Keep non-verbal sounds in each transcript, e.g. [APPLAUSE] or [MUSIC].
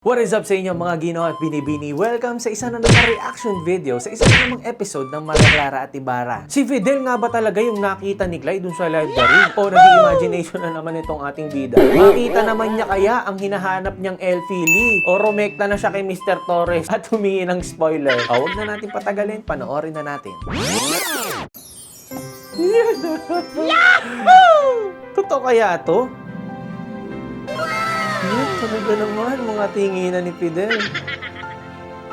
What is up sa inyo mga Gino at Binibini? Welcome sa isa na namang reaction video sa isa na namang episode ng Maria Clara at Ibarra. Si Fidel nga ba talaga yung nakita ni Clyde dun sa library? O nag-imagination na naman itong ating bida? Makita naman niya kaya ang hinahanap niyang Elfili? O rumekta na siya kay Mr. Torres at humingi ng spoiler? O huwag na natin patagalin, panoorin na natin. Yahoo! Totoo kaya to? Yan, talaga naman, mga tinginan ni Fidel.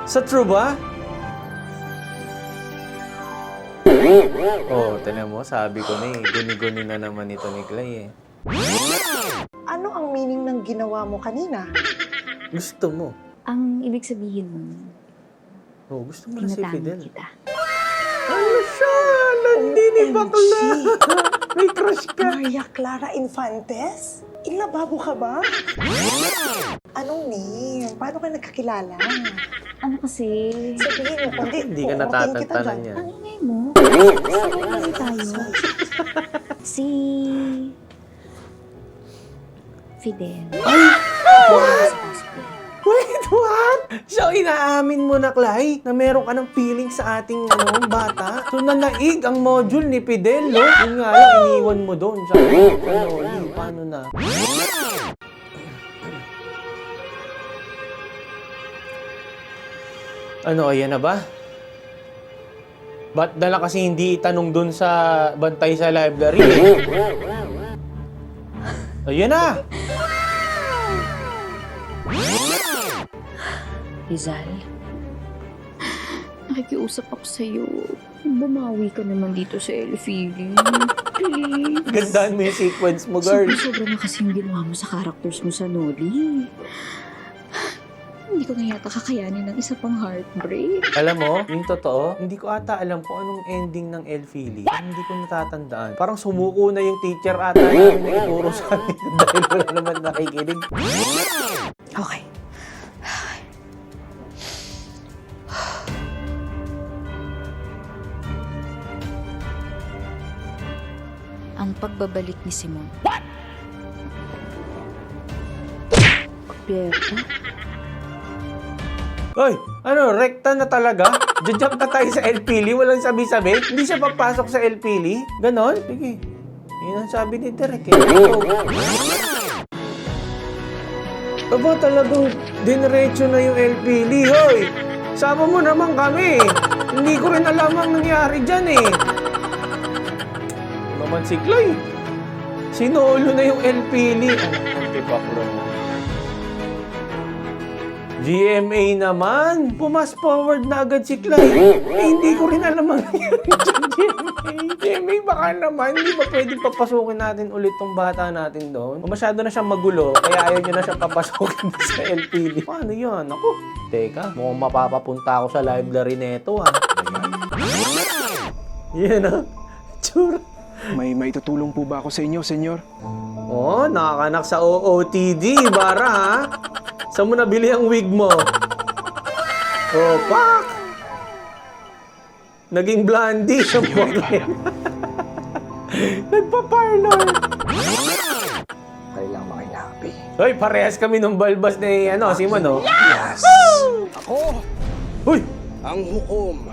Sa true ba? Oh, tinan mo, sabi ko na eh, guni-guni na naman ito ni Clay eh. Ano ang meaning ng ginawa mo kanina? Gusto mo. Ang ibig sabihin nun, Oh, gusto mo na si Fidel. kita. Ano siya? Landi ni bakla. May crush ka. Maria Clara Infantes? Inlababo ka ba? Anong name? Paano ka nagkakilala? Ano kasi, Sabihin mo, kundi Hindi ka natatantanan niya. ang ingay mo. Sabay tayo. Si... [LAUGHS] Fidel. Ay! What? [LAUGHS] So, inaamin mo na, Clay, na meron ka ng feeling sa ating ano, bata? So, nanaig ang module ni Fidel, no? Yun nga lang, iniwan mo doon. Sa ano, yun, paano na? Ano, ayan na ba? Ba't dala kasi hindi itanong doon sa bantay sa library? eh? Ayan na! Rizal, nakikiusap ako sa'yo. Bumawi ka naman dito sa Elfili. Please. Gandaan mo yung sequence mo, girl. Sobra-sobra na kasi yung ginawa mo sa characters mo sa Noli. Hindi ko na yata kakayanin ng isa pang heartbreak. Alam mo, yung totoo, hindi ko ata alam kung anong ending ng Elfili. Hindi ko natatandaan. Parang sumuko na yung teacher ata namin na ituro sa amin [LAUGHS] dahil wala naman nakikinig. Okay. Pagbabalik ni Simon. Berta? Hoy, ano, rekta na talaga? Jajump na tayo sa Elfili, walang sabi-sabi. Hindi siya papasok sa Elfili. Ganon? Sige. Yun ang sabi ni Derek eh. So, Aba, talagang dinerecho na yung Elfili, hoy! Sama mo naman kami. Hindi ko rin alam ang nangyari dyan eh. Naman si Clay? Sinolo na yung Elfili. Ang antipaklo mo. GMA naman. Pumas forward na agad si Clay. Eh, hindi ko rin alam ang GMA. GMA, [LAUGHS] baka naman. Hindi ba pwedeng papasukin natin ulit tong bata natin doon? O masyado na siyang magulo, kaya ayaw niyo na siya papasukin [LAUGHS] sa LPD. Paano yan? Ako, teka, mukhang mapapapunta ako sa library neto ah. Yan ah. Tsura. May maitutulong po ba ako sa inyo, senyor? Oh, nakakanak sa OOTD, Bara ha? Saan mo nabili ang wig mo? Oh, pak! Naging blondie [LAUGHS] siya po. Nagpa-parlor. Kailang makinabi. Hoy, parehas kami nung balbas ni ano, Simon, no? Yes! Ako, Hoy! ang hukom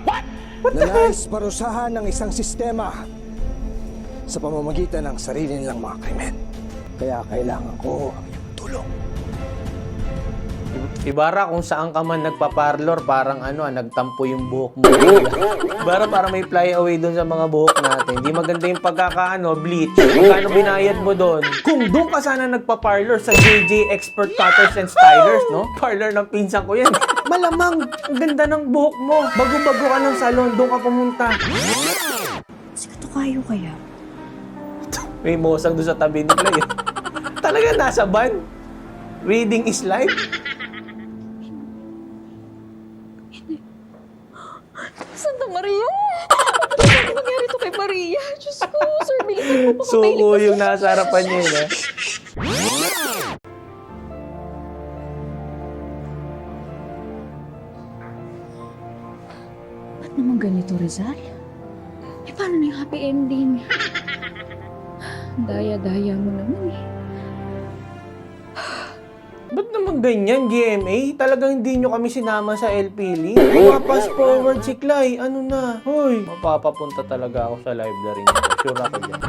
na nais parusahan ng isang sistema sa pamamagitan ng sarili nilang mga krimen. Kaya kailangan ko ang iyong tulong. Ibara kung saan ka man nagpa-parlor, parang ano, ah, nagtampo yung buhok mo. Ibara para may fly away doon sa mga buhok natin. Hindi maganda yung pagkakaano, bleach. Kano binayad mo doon? Kung doon ka sana nagpa-parlor sa JJ Expert Cutters and Stylers, no? Parlor ng pinsan ko yan. Malamang, ang ganda ng buhok mo. Bago-bago ka ng salon, doon ka pumunta. Si Katukayo kaya? May mosang doon sa tabi ni Clay. eh. Talaga nasa van. Reading is life. Santa Maria! Ano nangyari to kay Maria? Diyos ko, sir, bilisan mo pa Suko yung nasa harapan niya, eh. Ba't naman ganito, Rizal? Eh, paano na yung happy ending? Daya-daya mo naman eh. Ba't naman ganyan, GMA? Talagang hindi nyo kami sinama sa LPL? Mga forward si Clay. Ano na? Hoy, mapapapunta talaga ako sa library nito. Sure ako dyan.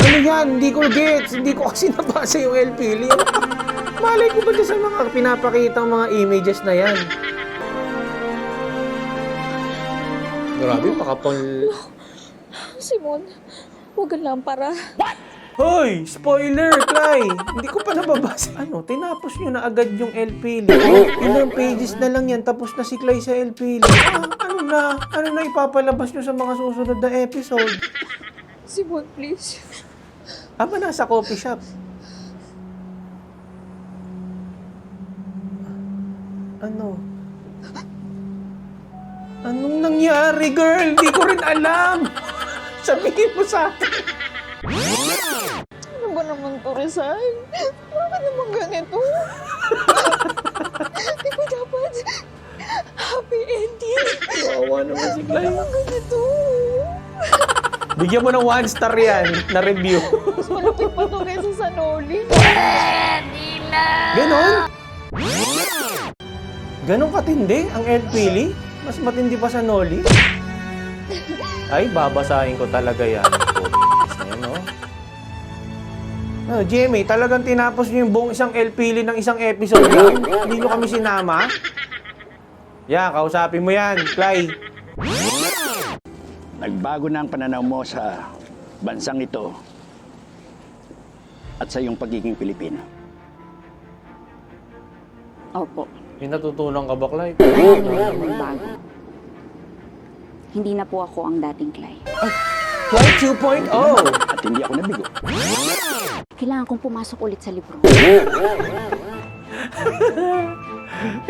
Ano yan? Hindi ko gets. Hindi ko kasi [LAUGHS] nabasa yung LPL. Malay ko ba dyan sa mga pinapakita mga images na yan? Grabe, pakapal... Simon, huwag ang lampara. Hoy! Spoiler, Clay! Hindi ko pa nababasa. Ano, tinapos nyo na agad yung LPL. Ilang pages na lang yan, tapos na si Clay sa LPL. Ah, ano na? Ano na ipapalabas nyo sa mga susunod na episode? Simon, please. Ama nasa coffee shop. Ano? Anong nangyari, girl? Di ko rin alam. [LAUGHS] Sabihin mo sa akin. Ano ba naman to, Rizal? Bakit naman ganito? Di ba dapat happy ending? Kawawa naman si Clay. Ganito. Bigyan mo ng one star yan na review. Mas malapit pa to kaysa sa Noli. Ganon? Ganon katindi ang LPL? Mas matindi pa sa Noli? Ay, babasahin ko talaga yan. Ayan, no? Oh, Jimmy, talagang tinapos niyo yung buong isang LPL ng isang episode lang? Hindi niyo kami sinama? Yeah, kausapin mo yan, Clay. Nagbago na ang pananaw mo sa bansang ito at sa iyong pagiging Pilipino. Opo, May natutunan ka ba, Clay? nagbago. Hindi na po ako ang dating Clay. Clay 2.0! At hindi ako nabigo. Kailangan kong pumasok ulit sa libro. [LAUGHS]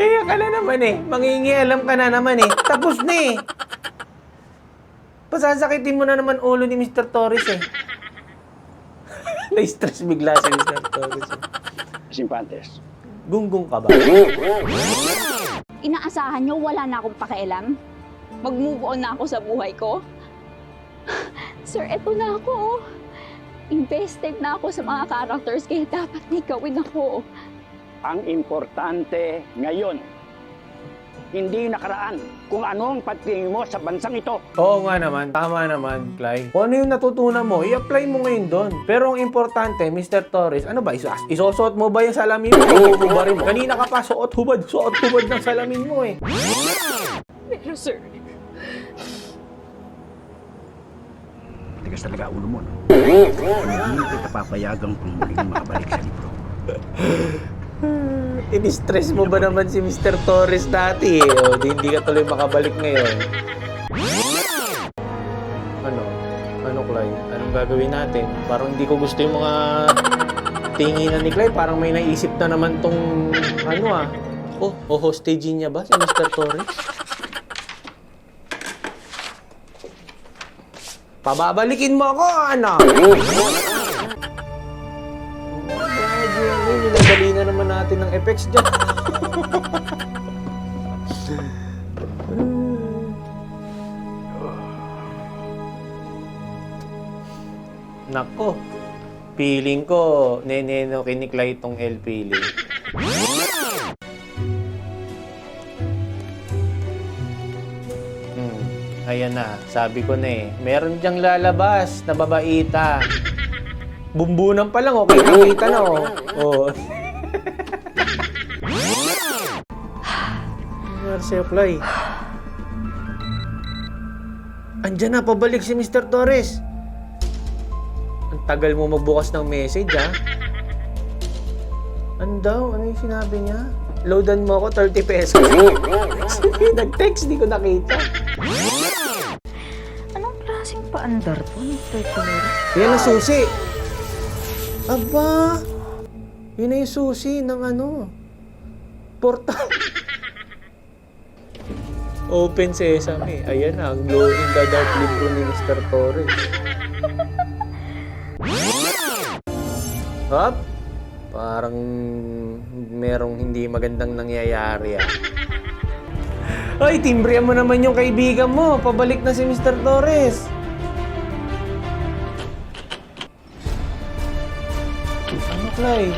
Kaya ka na naman eh. Mangingialam ka na naman eh. Tapos na eh. Pasasakitin mo na naman ulo ni Mr. Torres eh. [LAUGHS] Na-stress bigla si Mr. Torres eh. Simpantes, Gunggong ka ba? [LAUGHS] Inaasahan nyo wala na akong pakialam? Mag-move on na ako sa buhay ko? Sir, eto na ako. Invested na ako sa mga characters kaya dapat may gawin ako. ang importante ngayon, hindi nakaraan kung ano ang pagtingin mo sa bansang ito. Oo nga naman. Tama naman, Clay. Kung ano yung natutunan mo, i-apply mo ngayon doon. Pero ang importante, Mr. Torres, ano ba? Isos isosot mo ba yung salamin mo? Ihuhubarin mo. Kanina ka pa, suot hubad, suot hubad ng salamin mo eh. Pero sir, Tigas talaga ulo mo, no? Hindi kita papayagang kung muling makabalik sa libro. [LAUGHS] In-stress mo ba naman si Mr. Torres dati eh? O, di, hindi ka tuloy makabalik ngayon. Ano? Ano, Clay? Anong gagawin natin? Parang hindi ko gusto yung mga tinginan ni Clay. Parang may naisip na naman tong ano ah. Oh, o hostaging niya ba si Mr. Torres? Pababalikin mo ako, ano? Medyo niladali na naman natin ng effects dyan. Nako, feeling ko, neneno kiniklay itong LPL. Ayan na, sabi ko na eh. Meron diyang lalabas na babaita. Bumbunan pa lang, okay, nakita na oh. Oh. Nangyari apply. Andiyan na, pabalik si Mr. Torres. Ang tagal mo magbukas ng message, ha? Ano daw? Ano yung sinabi niya? Loadan mo ako 30 pesos. [LAUGHS] Nag-text, di ko nakita. Anong klaseng paandar to, Mr. Torres? Yan ang susi. Aba, yun na yung susi ng ano, portal. [LAUGHS] Open Sesame. Ayan na, ang glow in the dark libro ni Mr. Torres. Hop, parang merong hindi magandang nangyayari ah. Ay, timbrihan mo naman yung kaibigan mo. Pabalik na si Mr. Torres. Ano eh.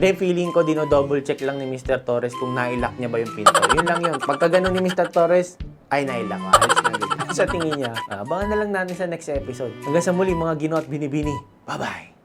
Hindi, feeling ko dino-double check lang ni Mr. Torres kung nailock niya ba yung pinto. [LAUGHS] Yun lang yun. Pagka ganun ni Mr. Torres, ay nailock. Ayos na [LAUGHS] sa tingin niya. Ah, abangan na lang natin sa next episode. Hanggang sa muli mga gino at binibini. Bye-bye!